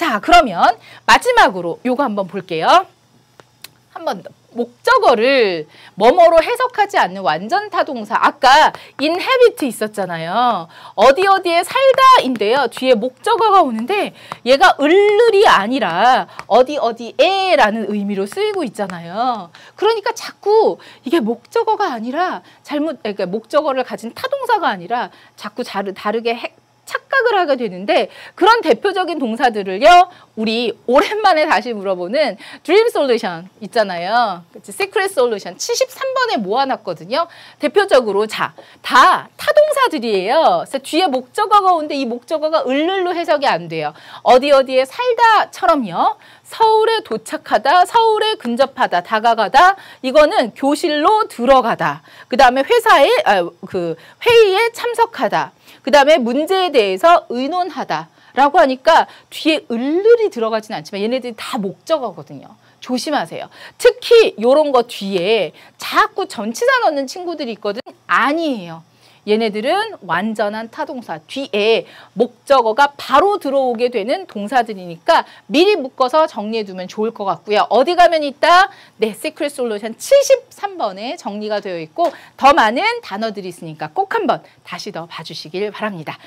자, 그러면 마지막으로 요거 한번 볼게요. 한번 더. 목적어를 뭐뭐로 해석하지 않는 완전 타동사. 아까 inhabit 있었잖아요. 어디 어디에 살다인데요. 뒤에 목적어가 오는데 얘가 을을이 아니라 어디 어디에 라는 의미로 쓰이고 있잖아요. 그러니까 자꾸 이게 목적어가 아니라 잘못 그러니까 목적어를 가진 타동사가 아니라 자꾸 다르게 해, 착각을 하게 되는데 그런 대표적인 동사들을요. 우리 오랜만에 다시 물어보는 드림 솔루션 있잖아요. 그치? 시크릿 솔루션 73번에 모아놨거든요. 대표적으로 자, 다 타동사들이에요. 그래서 뒤에 목적어가 오는데 이 목적어가 을를로 해석이 안 돼요. 어디 어디에 살다처럼요. 서울에 도착하다, 서울에 근접하다, 다가가다. 이거는 교실로 들어가다. 그 다음에 회사에 아, 그 회의에 참석하다. 그 다음에 문제에 대해서 의논하다. 라고 하니까 뒤에 을을이 들어가진 않지만 얘네들이 다 목적어거든요. 조심하세요. 특히 요런 거 뒤에 자꾸 전치사 넣는 친구들이 있거든. 아니에요. 얘네들은 완전한 타동사 뒤에 목적어가 바로 들어오게 되는 동사들이니까 미리 묶어서 정리해두면 좋을 것 같고요. 어디 가면 있다? 네, 시크릿 솔루션 73번에 정리가 되어 있고 더 많은 단어들이 있으니까 꼭 한번 다시 더 봐주시길 바랍니다.